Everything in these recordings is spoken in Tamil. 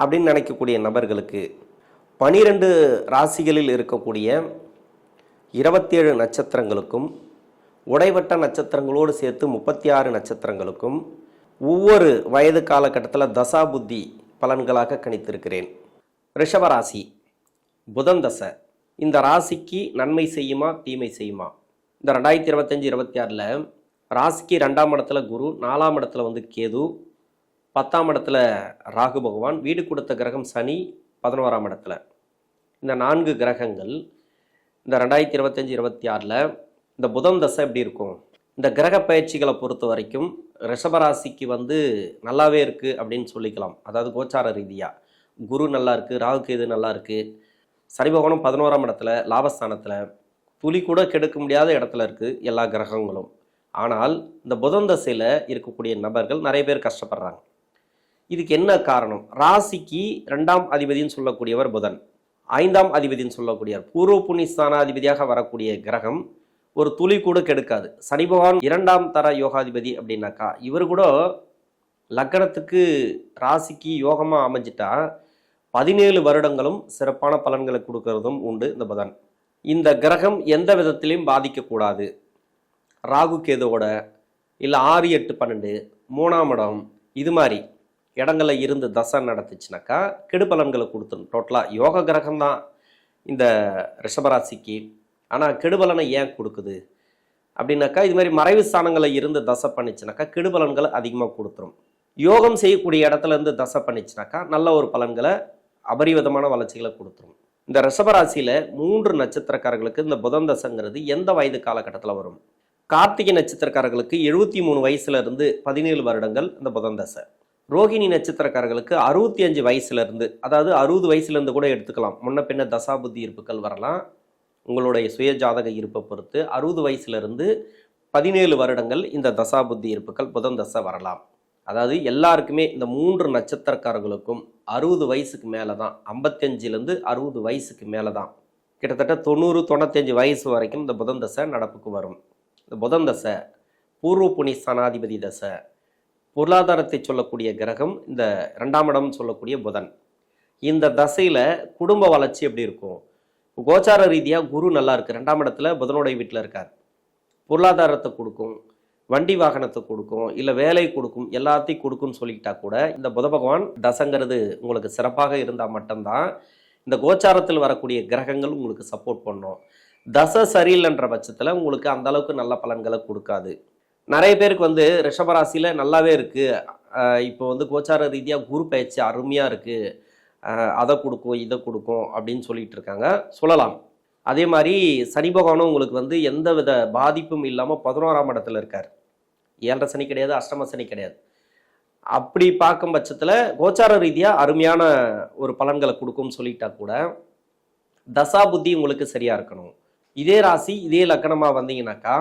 அப்படின்னு நினைக்கக்கூடிய நபர்களுக்கு பனிரெண்டு ராசிகளில் இருக்கக்கூடிய இருபத்தேழு நட்சத்திரங்களுக்கும் உடைவட்ட நட்சத்திரங்களோடு சேர்த்து முப்பத்தி ஆறு நட்சத்திரங்களுக்கும் ஒவ்வொரு வயது காலகட்டத்தில் தசா புத்தி பலன்களாக கணித்திருக்கிறேன். ரிஷபராசி புதன் தசை. இந்த ராசிக்கு நன்மை செய்யுமா தீமை செய்யுமா? இந்த ரெண்டாயிரத்தி இருபத்தஞ்சி இருபத்தி ஆறில் ராசிக்கு ரெண்டாம் இடத்துல குரு நாலாம் இடத்துல வந்து கேது பத்தாம் இடத்துல ராகு பகவான் வீடு கொடுத்த கிரகம் சனி பதினோராம் இடத்துல. இந்த நான்கு கிரகங்கள் இந்த ரெண்டாயிரத்தி இருபத்தஞ்சி இருபத்தி ஆறில் இந்த புதன் தசை எப்படி இருக்கும்? இந்த கிரக பயிற்சிகளை பொறுத்த வரைக்கும் ரிஷபராசிக்கு வந்து நல்லாவே இருக்குது அப்படின்னு சொல்லிக்கலாம். அதாவது கோச்சார ரீதியாக குரு நல்லா இருக்குது ராகு கேது நல்லா இருக்குது சனி பகவானும் பதினோராம் இடத்துல லாபஸ்தானத்தில். துளி கூட கெடுக்க முடியாத இடத்துல இருக்குது எல்லா கிரகங்களும். ஆனால் இந்த புதன் தசையில் இருக்கக்கூடிய நபர்கள் நிறைய பேர் கஷ்டப்படுறாங்க. இதுக்கு என்ன காரணம்? ராசிக்கு ரெண்டாம் அதிபதின்னு சொல்லக்கூடியவர் புதன். ஐந்தாம் அதிபதின்னு சொல்லக்கூடியவர். பூர்வ புண்ணியஸ்தான அதிபதியாக வரக்கூடிய கிரகம் ஒரு துளி கூட கெடுக்காது. சனி பகவான் இரண்டாம் தர யோகாதிபதி அப்படின்னாக்கா இவர் கூட லக்கணத்துக்கு ராசிக்கு யோகமாக அமைஞ்சிட்டா பதினேழு வருடங்களும் சிறப்பான பலன்களை கொடுக்கறதும் உண்டு இந்த புதன். இந்த கிரகம் எந்த விதத்திலையும் பாதிக்கக்கூடாது. ராகு கேதுவோட இல்லை ஆறு எட்டு பன்னெண்டு மூணாம் இடம் இது மாதிரி. இடங்களில் இருந்து தசை நடத்துச்சுனாக்கா கெடு பலன்களை கொடுத்துரும் டோட்டலாக யோக கிரகம் தான் இந்த ரிஷபராசிக்கு. ஆனால் கெடுபலனை ஏன் கொடுக்குது? அப்படின்னாக்கா இது மாதிரி மறைவு ஸ்தானங்களில் இருந்து தசை பண்ணிச்சுனாக்கா கெடுபலன்களை அதிகமாக கொடுத்துரும். யோகம் செய்யக்கூடிய இடத்துல இருந்து தசை பண்ணிச்சுனாக்கா நல்ல ஒரு பலன்களை அபரிவிதமான வளர்ச்சிகளை கொடுத்துரும். இந்த ரிஷபராசியில் மூன்று நட்சத்திரக்காரர்களுக்கு இந்த புதன் தசைங்கிறது எந்த வயது காலகட்டத்தில் வரும்? கார்த்திகை நட்சத்திரக்காரர்களுக்கு எழுபத்தி மூணு வயசுலேருந்து பதினேழு வருடங்கள் இந்த புதன் தசை. ரோகிணி நட்சத்திரக்காரர்களுக்கு அறுபத்தி அஞ்சு வயசுலேருந்து அதாவது அறுபது வயசுலேருந்து கூட எடுத்துக்கலாம். முன்ன பின்ன தசாபுத்தி இருப்புகள் வரலாம். உங்களுடைய சுய ஜாதக இருப்பை பொறுத்து அறுபது வயசுலேருந்து பதினேழு வருடங்கள் இந்த தசாபுத்தி இருப்புகள் புதன் தசை வரலாம். அதாவது எல்லாருக்குமே இந்த மூன்று நட்சத்திரக்காரர்களுக்கும் அறுபது வயசுக்கு மேலே தான் ஐம்பத்தஞ்சிலேருந்து அறுபது வயசுக்கு மேலே தான் கிட்டத்தட்ட தொண்ணூறு தொண்ணூத்தஞ்சு வயசு வரைக்கும் இந்த புதன் தசை நடப்புக்கு வரும். இந்த புதன் தசை பூர்வ புனி சனாதிபதி தசை பொருளாதாரத்தை சொல்லக்கூடிய கிரகம் இந்த ரெண்டாம் இடம் சொல்லக்கூடிய புதன். இந்த தசையில் குடும்ப வளர்ச்சி எப்படி இருக்கும்? கோச்சார ரீதியாக குரு நல்லா இருக்கு ரெண்டாம் இடத்துல புதனுடைய வீட்டில் இருக்கார். பொருளாதாரத்தை கொடுக்கும் வண்டி வாகனத்தை கொடுக்கும் இல்லை வேலை கொடுக்கும் எல்லாத்தையும் கொடுக்கும்னு சொல்லிக்கிட்டா கூட இந்த புத பகவான் தசங்கிறது உங்களுக்கு சிறப்பாக இருந்தால் மட்டும்தான் இந்த கோச்சாரத்தில் வரக்கூடிய கிரகங்கள் உங்களுக்கு சப்போர்ட் பண்ணும். தசை சரியில்லைன்ற பட்சத்தில் உங்களுக்கு அந்தளவுக்கு நல்ல பலன்களை கொடுக்காது. நிறைய பேருக்கு வந்து ரிஷபராசியில் நல்லாவே இருக்குது இப்போ வந்து கோச்சார ரீதியாக குரு பயிற்சி அருமையாக இருக்குது அதை கொடுக்கும் இதை கொடுக்கும் அப்படின்னு சொல்லிட்டு இருக்காங்க. சொல்லலாம். அதே மாதிரி சனி பகவானும் உங்களுக்கு வந்து எந்த வித பாதிப்பும் இல்லாமல் பதினோராம் இடத்துல இருக்கார். ஏழரை சனி கிடையாது அஷ்டம சனி கிடையாது. அப்படி பார்க்கும் பட்சத்தில் கோச்சார ரீதியாக அருமையான ஒரு பலன்களை கொடுக்கும்னு சொல்லிட்டா கூட தசா புத்தி உங்களுக்கு சரியாக இருக்கணும். இதே ராசி இதே லக்கணமாக வந்தீங்கன்னாக்கா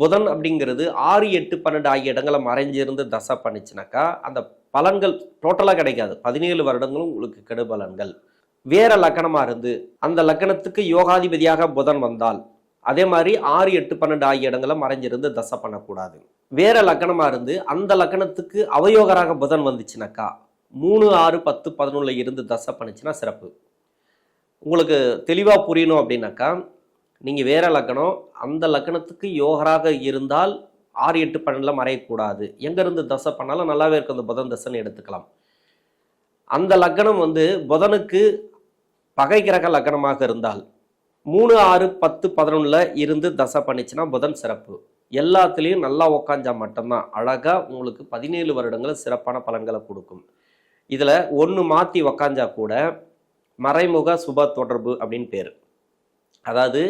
புதன் அப்படிங்கிறது ஆறு எட்டு பன்னெண்டு ஆகிய இடங்களை மறைஞ்சிருந்து தசை பண்ணிச்சுனாக்கா அந்த பலன்கள் டோட்டலாக கிடைக்காது. பதினேழு வருடங்களும் உங்களுக்கு கெடு பலன்கள் வேற லக்கணமாக இருந்து அந்த லக்கணத்துக்கு யோகாதிபதியாக புதன் வந்தால் அதே மாதிரி ஆறு எட்டு பன்னெண்டு ஆகிய இடங்களை மறைஞ்சிருந்து தசை பண்ணக்கூடாது. வேற லக்கணமாக இருந்து அந்த லக்கணத்துக்கு அவயோகராக புதன் வந்துச்சுனாக்கா மூணு ஆறு பத்து பதினொன்றில் இருந்து தசை பண்ணிச்சுன்னா சிறப்பு. உங்களுக்கு தெளிவாக புரியணும் அப்படின்னாக்கா நீங்கள் வேற லக்கணம் அந்த லக்கணத்துக்கு யோகராக இருந்தால் ஆறு எட்டு பன்னெண்டில் மறையக்கூடாது. எங்கேருந்து தசை பண்ணாலும் நல்லாவே இருக்கும் அந்த புதன் தசைன்னு எடுத்துக்கலாம். அந்த லக்கணம் வந்து புதனுக்கு பகை கிரக லக்கணமாக இருந்தால் மூணு ஆறு பத்து பதினொன்றில் இருந்து தசை பண்ணிச்சுன்னா புதன் சிறப்பு. எல்லாத்துலேயும் நல்லா உக்காஞ்சா மட்டும்தான். அழகாக உங்களுக்கு பதினேழு வருடங்கள் சிறப்பான பலன்களை கொடுக்கும். இதில் ஒன்று மாற்றி உக்காஞ்சா கூட மறைமுக சுப தொடர்பு அப்படின்னு பேர். அதாவது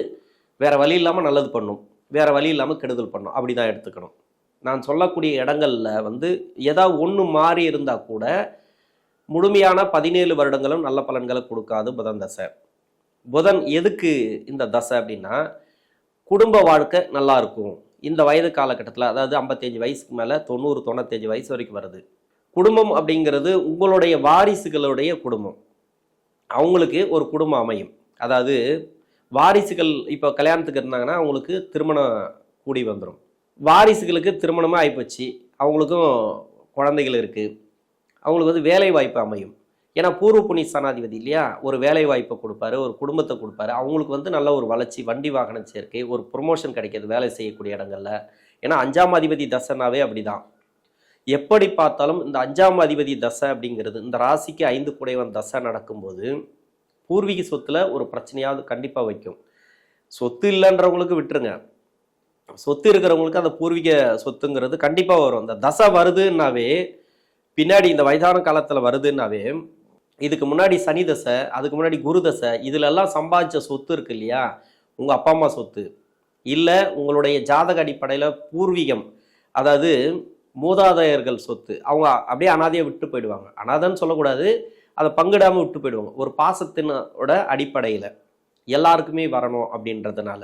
வேறு வழி இல்லாமல் நல்லது பண்ணும். வேறு வழி இல்லாமல் கெடுதல் பண்ணும். அப்படி தான் எடுத்துக்கணும். நான் சொல்லக்கூடிய இடங்களில் வந்து ஏதாவது ஒன்று மாறி இருந்தால் கூட முழுமையான பதினேழு வருடங்களும் நல்ல பலன்களை கொடுக்காது புதன் தசை. புதன் எதுக்கு இந்த தசை அப்படின்னா குடும்ப வாழ்க்கை நல்லா இருக்கும். இந்த வயது காலகட்டத்தில் அதாவது ஐம்பத்தஞ்சு வயசுக்கு மேலே தொண்ணூறு தொண்ணூத்தஞ்சு வயசு வரைக்கும் வருது. குடும்பம் அப்படிங்கிறது உங்களுடைய வாரிசுகளுடைய குடும்பம். அவங்களுக்கு ஒரு குடும்பம் அமையும். அதாவது வாரிசுகள் இப்போ கல்யாணத்துக்கு இருந்தாங்கன்னா அவங்களுக்கு திருமணம் கூடி வந்துடும் வாரிசுகளுக்கு திருமணமாக ஆகிப்போச்சு அவங்களுக்கும் குழந்தைகள் இருக்குது அவங்களுக்கு வந்து வேலை வாய்ப்பு அமையும். ஏன்னா பூர்வ புண்ணிய சனாதிபதி இல்லையா? ஒரு வேலை வாய்ப்பை கொடுப்பாரு ஒரு குடும்பத்தை கொடுப்பாரு. அவங்களுக்கு வந்து நல்ல ஒரு வளர்ச்சி வண்டி வாகன சேர்க்கை ஒரு ப்ரொமோஷன் கிடைக்கிது வேலை செய்யக்கூடிய இடங்கள்ல. ஏன்னா அஞ்சாம் அதிபதி தசைனாவே அப்படிதான். எப்படி பார்த்தாலும் இந்த அஞ்சாம் அதிபதி தசை அப்படிங்கிறது இந்த ராசிக்கு ஐந்து குடைவன் தசை நடக்கும்போது பூர்வீக சொத்துல ஒரு பிரச்சனையாவது கண்டிப்பாக வைக்கும். சொத்து இல்லைன்றவங்களுக்கு விட்டுருங்க. சொத்து இருக்கிறவங்களுக்கு அந்த பூர்வீக சொத்துங்கிறது கண்டிப்பாக வரும். இந்த தசை வருதுன்னாவே பின்னாடி இந்த வயதான காலத்தில் வருதுன்னாவே இதுக்கு முன்னாடி சனி தசை அதுக்கு முன்னாடி குரு தசை இதிலெல்லாம் சம்பாதிச்ச சொத்து இருக்கு இல்லையா? உங்கள் அப்பா அம்மா சொத்து. இல்லை உங்களுடைய ஜாதக அடிப்படையில் பூர்வீகம் அதாவது மூதாதையர்கள் சொத்து அவங்க அப்படியே அனாதையை விட்டு போயிடுவாங்க. அனாதைன்னு சொல்லக்கூடாது. அதை பங்கிடாமல் விட்டு போயிடுவாங்க. ஒரு பாசத்தினோட அடிப்படையில் எல்லாருக்குமே வரணும் அப்படின்றதுனால.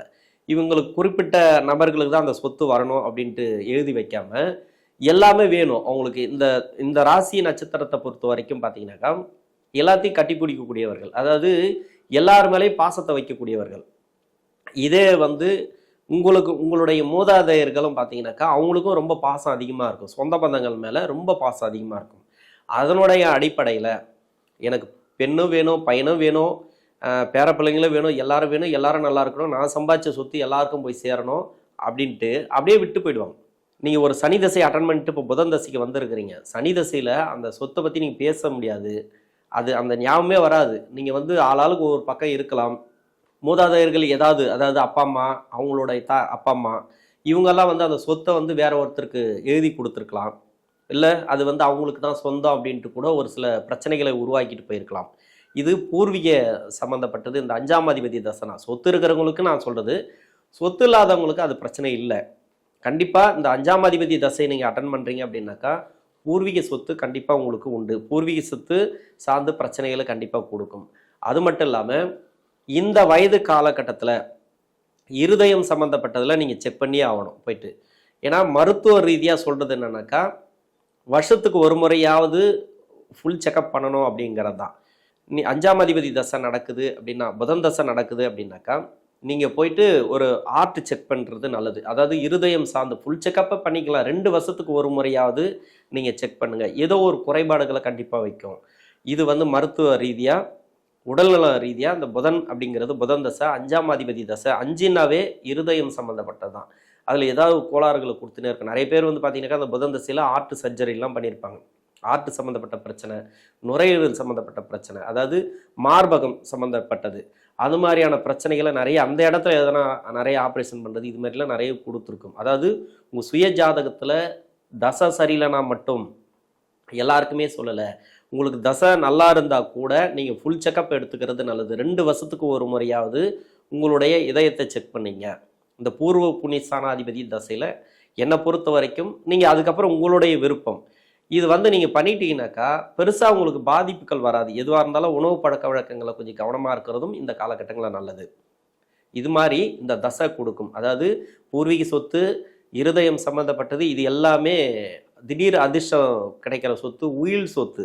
இவங்களுக்கு குறிப்பிட்ட நபர்களுக்கு தான் அந்த சொத்து வரணும் அப்படின்ட்டு எழுதி வைக்காம எல்லாமே வேணும். அவங்களுக்கு இந்த இந்த ராசி நட்சத்திரத்தை பொறுத்த வரைக்கும் பார்த்தீங்கன்னாக்கா எல்லாத்தையும் கட்டி பிடிக்கக்கூடியவர்கள். அதாவது எல்லார் மேலேயும் பாசத்தை வைக்கக்கூடியவர்கள். இதே வந்து உங்களுக்கு உங்களுடைய மூதாதையர்களும் பார்த்தீங்கன்னாக்கா அவங்களுக்கும் ரொம்ப பாசம் அதிகமாக இருக்கும். சொந்த பந்தங்கள் மேலே ரொம்ப பாசம் அதிகமாக இருக்கும். அதனுடைய அடிப்படையில் எனக்கு பெண்ணும் வேணும் பையனும் வேணும் பேர பிள்ளைங்களும் வேணும் எல்லாரும் வேணும் எல்லாரும் நல்லா இருக்கணும் நான் சம்பாதிச்ச சொத்து எல்லாருக்கும் போய் சேரணும் அப்படின்ட்டு அப்படியே விட்டு போயிடுவாங்க. நீங்கள் ஒரு சனி தசை அட்டன் பண்ணிட்டு இப்போ புதன் தசைக்கு வந்திருக்கிறீங்க. சனி தசையில் அந்த சொத்தை பற்றி நீங்கள் பேச முடியாது. அது அந்த ஞாபகமே வராது. நீங்கள் வந்து ஆளாளுக்கு ஒரு பக்கம் இருக்கலாம். மூதாதையர்கள் ஏதாவது அதாவது அப்பா அம்மா அவங்களோட தா அப்பா அம்மா இவங்கெல்லாம் வந்து அந்த சொத்தை வந்து வேற ஒருத்தருக்கு எழுதி கொடுத்துருக்கலாம். இல்லை அது வந்து அவங்களுக்கு தான் சொந்தம் அப்படின்ட்டு கூட ஒரு சில பிரச்சனைகளை உருவாக்கிட்டு போயிருக்கலாம். இது பூர்வீக சம்மந்தப்பட்டது இந்த அஞ்சாம் அதிபதி தசனா சொத்து இருக்கிறவங்களுக்கு நான் சொல்கிறது சொத்து இல்லாதவங்களுக்கு அது பிரச்சனை இல்லை. கண்டிப்பாக இந்த அஞ்சாம் அதிபதி தசை நீங்கள் அட்டன் பண்ணுறீங்க அப்படின்னாக்கா பூர்வீக சொத்து கண்டிப்பாக உங்களுக்கு உண்டு. பூர்வீக சொத்து சார்ந்து பிரச்சனைகளை கண்டிப்பாக கொடுக்கும். அது மட்டும் இல்லாமல் இந்த வயது காலகட்டத்தில் இருதயம் சம்மந்தப்பட்டதில் நீங்கள் செக் பண்ணியே ஆகணும் போயிட்டு. ஏன்னா மருத்துவ ரீதியாக சொல்கிறது என்னன்னாக்கா வருஷத்துக்கு ஒரு முறையாவது ஃபுல் செக்கப் பண்ணணும் அப்படிங்கிறது தான் நீ அஞ்சாம் அதிபதி தசை நடக்குது அப்படின்னா புதன் தசை நடக்குது அப்படின்னாக்கா நீங்கள் போயிட்டு ஒரு ஆர்ட் செக் பண்ணுறது நல்லது. அதாவது இருதயம் சார்ந்து ஃபுல் செக்கப்பை பண்ணிக்கலாம். ரெண்டு வருஷத்துக்கு ஒரு முறையாவது நீங்கள் செக் பண்ணுங்கள் ஏதோ ஒரு குறைபாடுகளை கண்டிப்பாக வைக்கும். இது வந்து மருத்துவ ரீதியாக உடல்நல ரீதியாக இந்த புதன் அப்படிங்கிறது புதன் தசை அஞ்சாம் அதிபதி தசை அஞ்சுனாவே இருதயம் சம்மந்தப்பட்டது தான் அதில் ஏதாவது கோளாறுகளை கொடுத்துனே இருக்கும். நிறைய பேர் வந்து பார்த்தீங்கன்னாக்கா அந்த புதன் தசையில் ஆர்ட் சர்ஜரிலாம் பண்ணியிருப்பாங்க. ஆர்ட் சம்மந்தப்பட்ட பிரச்சனை நுரையீரல் சம்மந்தப்பட்ட பிரச்சனை அதாவது மார்பகம் சம்மந்தப்பட்டது அது மாதிரியான பிரச்சனைகளை நிறைய அந்த இடத்துல எதனா நிறைய ஆப்ரேஷன் பண்ணுறது இது மாதிரிலாம் நிறைய கொடுத்துருக்கும். அதாவது உங்கள் சுய ஜாதகத்தில் தசை சரியில்லைனா மட்டும் எல்லாருக்குமே சொல்லலை. உங்களுக்கு தசை நல்லா இருந்தால் கூட நீங்கள் ஃபுல் செக்கப் எடுத்துக்கிறது நல்லது. ரெண்டு வருஷத்துக்கு ஒரு முறையாவது உங்களுடைய இதயத்தை செக் பண்ணீங்க. இந்த பூர்வ புண்ணிய ஸ்தானாதிபதி தசையில் என்னை பொறுத்த வரைக்கும் நீங்கள் அதுக்கப்புறம் உங்களுடைய விருப்பம். இது வந்து நீங்கள் பண்ணிட்டீங்கன்னாக்கா பெருசாக உங்களுக்கு பாதிப்புகள் வராது. எதுவாக இருந்தாலும் உணவு பழக்க வழக்கங்களை கொஞ்சம் கவனமாக இருக்கிறதும் இந்த காலகட்டங்களில் நல்லது. இது மாதிரி இந்த தசை கொடுக்கும். அதாவது பூர்வீக சொத்து இருதயம் சம்மந்தப்பட்டது இது எல்லாமே திடீர் அதிர்ஷ்டம் கிடைக்கிற சொத்து உயில் சொத்து.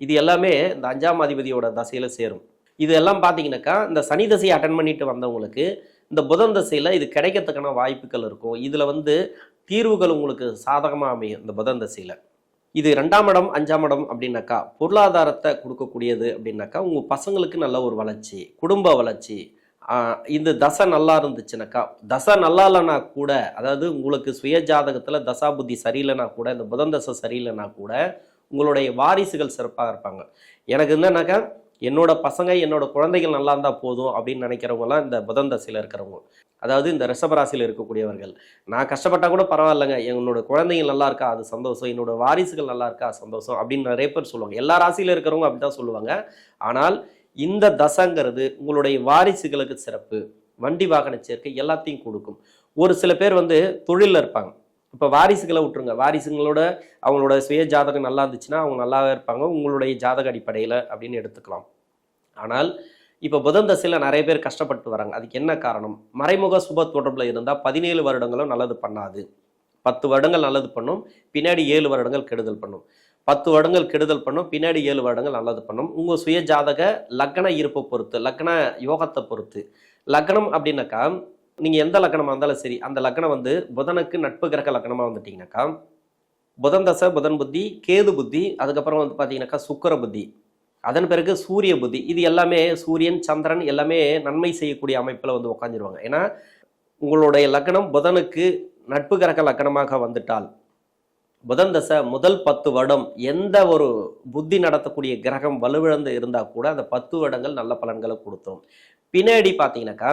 இது எல்லாமே இந்த அஞ்சாம் அதிபதியோட தசையில் சேரும். இதெல்லாம் பார்த்தீங்கன்னாக்கா இந்த சனி தசையை அட்டன் பண்ணிட்டு வந்தவங்களுக்கு இந்த புதன் தசையில் இது கிடைக்கிறதுக்கான வாய்ப்புகள் இருக்கும். இதில் வந்து தீர்வுகள் உங்களுக்கு சாதகமாக அமையும் இந்த புதன் தசையில். இது ரெண்டாம் இடம் அஞ்சாம் இடம் அப்படின்னாக்கா பொருளாதாரத்தை கொடுக்கக்கூடியது அப்படின்னாக்கா உங்கள் பசங்களுக்கு நல்ல ஒரு வளர்ச்சி குடும்ப வளர்ச்சி. இந்த தசை நல்லா இருந்துச்சுனாக்கா தசை நல்லா இல்லைனா கூட அதாவது உங்களுக்கு சுய ஜாதகத்தில் தசா புத்தி சரியில்லைனா கூட இந்த புதன் தசை சரியில்லைனா கூட உங்களுடைய வாரிசுகள் சிறப்பாக இருப்பாங்க. எனக்கு என்னன்னாக்கா என்னோட பசங்க என்னோட குழந்தைகள் நல்லா இருந்தால் போதும் அப்படின்னு நினைக்கிறவங்கலாம் இந்த புதன் தசையில் இருக்கிறவங்க. அதாவது இந்த ரிஷபராசியில் இருக்கக்கூடியவர்கள். நான் கஷ்டப்பட்டால் கூட பரவாயில்லைங்க. என்னோட குழந்தைகள் நல்லா இருக்கா? அது சந்தோஷம். என்னோட வாரிசுகள் நல்லா இருக்கா? சந்தோஷம் அப்படின்னு நிறைய பேர் சொல்லுவாங்க. எல்லா ராசியில் இருக்கிறவங்க அப்படி தான் சொல்லுவாங்க. ஆனால் இந்த தசைங்கிறது உங்களுடைய வாரிசுகளுக்கு சிறப்பு. வண்டி வாகன சேர்க்கை எல்லாத்தையும் கொடுக்கும். ஒரு சில பேர் வந்து தொழிலில் இருப்பாங்க. இப்போ வாரிசுகளை விட்டுருங்க. வாரிசுங்களோட அவங்களோட சுய ஜாதகம் நல்லா இருந்துச்சுன்னா அவங்க நல்லாவே இருப்பாங்க. உங்களுடைய ஜாதக அடிப்படையில் அப்படின்னு எடுத்துக்கலாம். ஆனால் இப்போ புதன் தசையில் நிறைய பேர் கஷ்டப்பட்டு வராங்க. அதுக்கு என்ன காரணம்? மறைமுக சுப தொடர்பில் இருந்தால் பதினேழு வருடங்களும் நல்லது பண்ணாது. பத்து வருடங்கள் நல்லது பண்ணும். பின்னாடி ஏழு வருடங்கள் கெடுதல் பண்ணும். பத்து வருடங்கள் கெடுதல் பண்ணும். பின்னாடி ஏழு வருடங்கள் நல்லது பண்ணும். உங்கள் சுய ஜாதக லக்ன இருப்பை பொறுத்து லக்ன யோகத்தை பொறுத்து லக்னம் அப்படின்னாக்கா நீங்கள் எந்த லக்னமாக இருந்தாலும் சரி அந்த லக்னம் வந்து புதனுக்கு நட்பு கிரக லக்னமாக வந்துட்டிங்கனாக்கா புதன் தசை புதன் புத்தி கேது புத்தி அதுக்கப்புறம் வந்து பார்த்தீங்கன்னாக்கா சுக்கிர புத்தி அதன் பிறகு சூரிய புத்தி இது எல்லாமே சூரியன் சந்திரன் எல்லாமே நன்மை செய்யக்கூடிய அமைப்பில் வந்து உட்காந்துருவாங்க ஏன்னா உங்களுடைய லக்னம் புதனுக்கு நட்பு கிரக லக்னமாக வந்துட்டால் புதன் தசை முதல் பத்து வருடம் எந்த ஒரு புத்தி நடத்தக்கூடிய கிரகம் வலுவிழந்து இருந்தால் கூட அந்த பத்து வருடங்கள் நல்ல பலன்களை கொடுத்துரும். பின்னாடி பார்த்தீங்கன்னாக்கா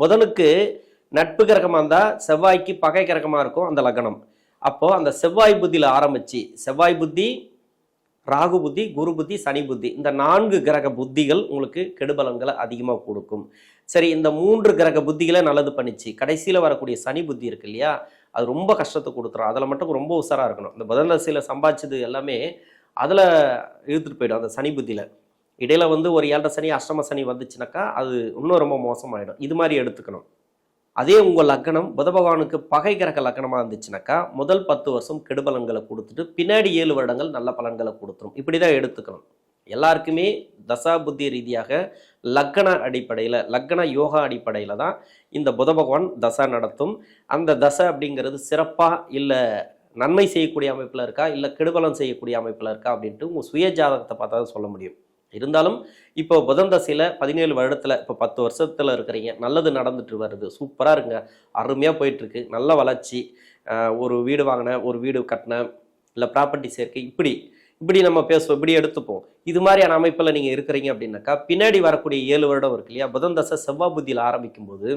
புதனுக்கு நட்பு கிரகமாக இருந்தால் செவ்வாய்க்கு பகை கிரகமாக இருக்கும் அந்த லக்னம். அப்போது அந்த செவ்வாய் புத்தியில் ஆரம்பித்து செவ்வாய் புத்தி ராகு புத்தி குரு புத்தி சனி புத்தி இந்த நான்கு கிரக புத்திகள் உங்களுக்கு கெடுபலன்களை அதிகமாக கொடுக்கும். சரி இந்த மூன்று கிரக புத்திகளை நல்லது பண்ணிச்சு. கடைசியில் வரக்கூடிய சனி புத்தி இருக்கு இல்லையா? அது ரொம்ப கஷ்டத்தை கொடுத்துரும். அதில் மட்டும் ரொம்ப உஷாராக இருக்கணும். இந்த புதன் ராசியில் சம்பாதிச்சது எல்லாமே அதில் இழுத்துட்டு போயிடும் அந்த சனி புத்தியில். இடையில வந்து ஒரு ஏழரை சனி அஷ்டம சனி வந்துச்சுனாக்கா அது இன்னும் ரொம்ப மோசமாயிடும். இது மாதிரி எடுத்துக்கணும். அதே உங்கள் லக்னம் புத பகவானுக்கு பகை கிரக லக்னமாக இருந்துச்சுனாக்கா முதல் பத்து வருஷம் கெடுபலன்களை கொடுத்துட்டு பின்னாடி ஏழு வருடங்கள் நல்ல பலன்களை கொடுத்துரும். இப்படி தான் எடுத்துக்கணும். எல்லாருக்குமே தசா புத்தி ரீதியாக லக்ன அடிப்படையில் லக்ன யோகா அடிப்படையில் தான் இந்த புத பகவான் தசா நடத்தும். அந்த தசை அப்படிங்கிறது சிறப்பாக இல்லை நன்மை செய்யக்கூடிய அமைப்பில் இருக்கா இல்லை கெடுபலம் செய்யக்கூடிய அமைப்பில் இருக்கா அப்படின்ட்டு உங்கள் சுய ஜாதகத்தை பார்த்தா சொல்ல முடியும். இருந்தாலும் இப்போ புதன் தசையில் பதினேழு வருடத்தில் இப்போ பத்து வருஷத்தில் இருக்கிறீங்க. நல்லது நடந்துட்டு வருது. சூப்பராக இருங்க அருமையாக போயிட்டுருக்கு. நல்ல வளர்ச்சி. ஒரு வீடு வாங்கின ஒரு வீடு கட்டின இல்லை ப்ராப்பர்ட்டி சேர்க்கை இப்படி இப்படி நம்ம பேசுவோம் இப்படி எடுத்துப்போம். இது மாதிரியான அமைப்பில் நீங்கள் இருக்கிறீங்க அப்படின்னாக்கா பின்னாடி வரக்கூடிய ஏழு வருடம் இருக்கு இல்லையா? புதன் தசை செவ்வாய் புத்தியில் ஆரம்பிக்கும் போது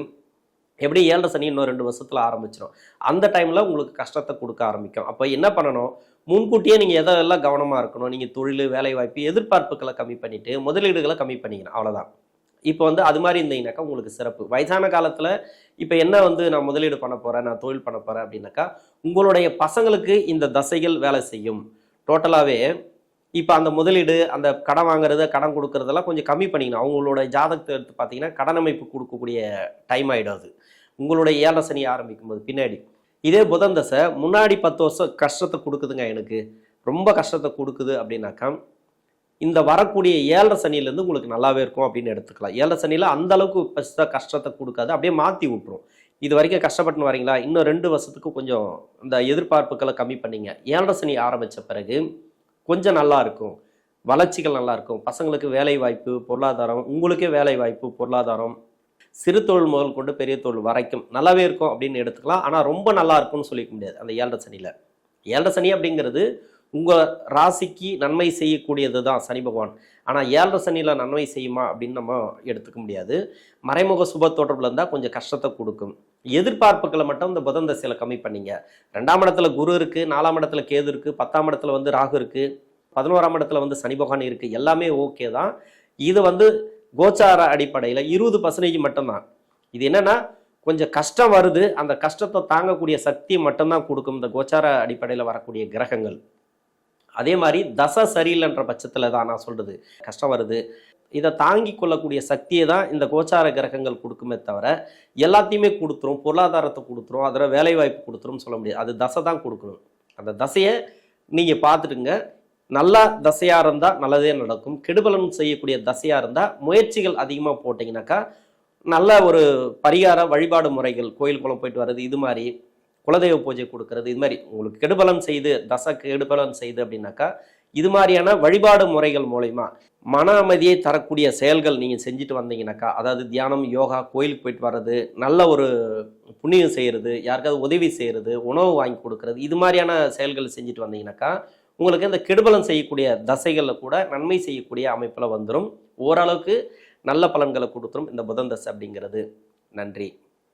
எப்படி ஏழரை சனி இன்னும் ரெண்டு வருஷத்தில் ஆரம்பிச்சிடும் அந்த டைமில் உங்களுக்கு கஷ்டத்தை கொடுக்க ஆரம்பிக்கும். அப்போ என்ன பண்ணணும்? முன்கூட்டியே நீங்கள் எதெல்லாம் கவனமாக இருக்கணும்? நீங்கள் தொழில் வேலைவாய்ப்பு எதிர்பார்ப்புகளை கம்மி பண்ணிவிட்டு முதலீடுகளை கம்மி பண்ணிக்கணும். அவ்வளோதான் இப்போ வந்து அது மாதிரி இருந்தீங்கன்னாக்கா உங்களுக்கு சிறப்பு. வயசான காலத்தில் இப்போ என்ன வந்து நான் முதலீடு பண்ண போகிறேன் நான் தொழில் பண்ண போகிறேன் அப்படின்னாக்கா உங்களுடைய பசங்களுக்கு இந்த தசைகள் வேலை செய்யும். டோட்டலாகவே இப்போ அந்த முதலீடு அந்த கடன் வாங்குறது கடன் கொடுக்கறதெல்லாம் கொஞ்சம் கம்மி பண்ணிக்கணும். அவங்களோட ஜாதகத்தை எடுத்து பார்த்தீங்கன்னா கடன் அமைப்பு கொடுக்கக்கூடிய டைம் ஆகிடும் அது. உங்களுடைய ஏழரை சனி ஆரம்பிக்கும் போது பின்னாடி. இதே புதன் தசை முன்னாடி பத்து வருஷம் கஷ்டத்தை கொடுக்குதுங்க எனக்கு. ரொம்ப கஷ்டத்தை கொடுக்குது அப்படின்னாக்கா இந்த வரக்கூடிய ஏழரை சனியிலேருந்து உங்களுக்கு நல்லாவே இருக்கும் அப்படின்னு எடுத்துக்கலாம். ஏழரை சனியில் அந்த அளவுக்கு பெருசாக கஷ்டத்தை கொடுக்காது. அப்படியே மாற்றி விட்டுரும். இது வரைக்கும் கஷ்டப்பட்டுன்னு வரீங்களா? இன்னும் ரெண்டு வருஷத்துக்கு கொஞ்சம் இந்த எதிர்பார்ப்புகளை கம்மி பண்ணிங்க. ஏழரை சனி ஆரம்பித்த பிறகு கொஞ்சம் நல்லா இருக்கும். வளர்ச்சிகள் நல்லா இருக்கும். பசங்களுக்கு வேலை வாய்ப்பு பொருளாதாரம் உங்களுக்கே வேலை வாய்ப்பு பொருளாதாரம். சிறு தொழில் முதல் கொண்டு பெரிய தொழில் வரைக்கும் நல்லாவே இருக்கும் அப்படின்னு எடுத்துக்கலாம். ஆனால் ரொம்ப நல்லா இருக்கும்னு சொல்லிக்க முடியாது அந்த ஏழரை சனியில். ஏழரை சனி அப்படிங்கிறது உங்கள் ராசிக்கு நன்மை செய்யக்கூடியது தான் சனி பகவான். ஆனால் ஏழரை சனியில் நன்மை செய்யுமா அப்படின்னு நம்ம எடுத்துக்க முடியாது. மறைமுக சுப தொடர்பில் இருந்தால் கொஞ்சம் கஷ்டத்தை கொடுக்கும். எதிர்பார்ப்புகளை மட்டும் இந்த புதன் தசையில் கம்மி பண்ணீங்க. ரெண்டாம் இடத்துல குரு இருக்குது நாலாம் இடத்துல கேது இருக்குது பத்தாம் இடத்துல வந்து ராகு இருக்குது பதினோராம் இடத்துல வந்து சனி பகவான் இருக்குது எல்லாமே ஓகே தான். இது வந்து கோச்சார அடிப்படையில் இருபது பர்சன்டேஜ் மட்டும்தான். இது என்னென்னா கொஞ்சம் கஷ்டம் வருது அந்த கஷ்டத்தை தாங்கக்கூடிய சக்தி மட்டும்தான் கொடுக்கும் இந்த கோச்சார அடிப்படையில் வரக்கூடிய கிரகங்கள். அதே மாதிரி தசை சரியில்லைன்ற பட்சத்தில் தான் நான் சொல்கிறது கஷ்டம் வருது. இதை தாங்கி கொள்ளக்கூடிய சக்தியை தான் இந்த கோச்சார கிரகங்கள் கொடுக்குமே தவிர எல்லாத்தையுமே கொடுத்துரும் பொருளாதாரத்தை கொடுத்துரும் அதில் வேலைவாய்ப்பு கொடுத்துரும் சொல்ல முடியாது. அது தசை தான் கொடுக்கணும். அந்த தசையை நீங்கள் பார்த்துட்டுங்க. நல்லா தசையாக இருந்தால் நல்லதே நடக்கும். கெடுபலன் செய்யக்கூடிய தசையாக இருந்தால் முயற்சிகள் அதிகமாக போட்டிங்கனாக்கா நல்ல ஒரு பரிகார வழிபாடு முறைகள் கோயில் குளம் போயிட்டு வர்றது இது மாதிரி குலதெய்வ பூஜை கொடுக்கறது இது மாதிரி. உங்களுக்கு கெடுபலன் செய்து தசை கெடுபலன் செய்து அப்படின்னாக்கா இது மாதிரியான வழிபாடு முறைகள் மூலயமா மன அமைதியை தரக்கூடிய செயல்கள் நீங்கள் செஞ்சுட்டு வந்தீங்கன்னாக்கா அதாவது தியானம் யோகா கோயிலுக்கு போயிட்டு வர்றது நல்ல ஒரு புண்ணியம் செய்கிறது யாருக்காவது உதவி செய்கிறது உணவு வாங்கி கொடுக்கறது இது மாதிரியான செயல்கள் செஞ்சுட்டு வந்தீங்கனாக்கா உங்களுக்கு இந்த கெடுபலம் செய்யக்கூடிய தசைகளில் கூட நன்மை செய்யக்கூடிய அமைப்பில் வந்துடும் ஓரளவுக்கு நல்ல பலன்களை கொடுத்துரும் இந்த புதன் தசை அப்படிங்கிறது. நன்றி.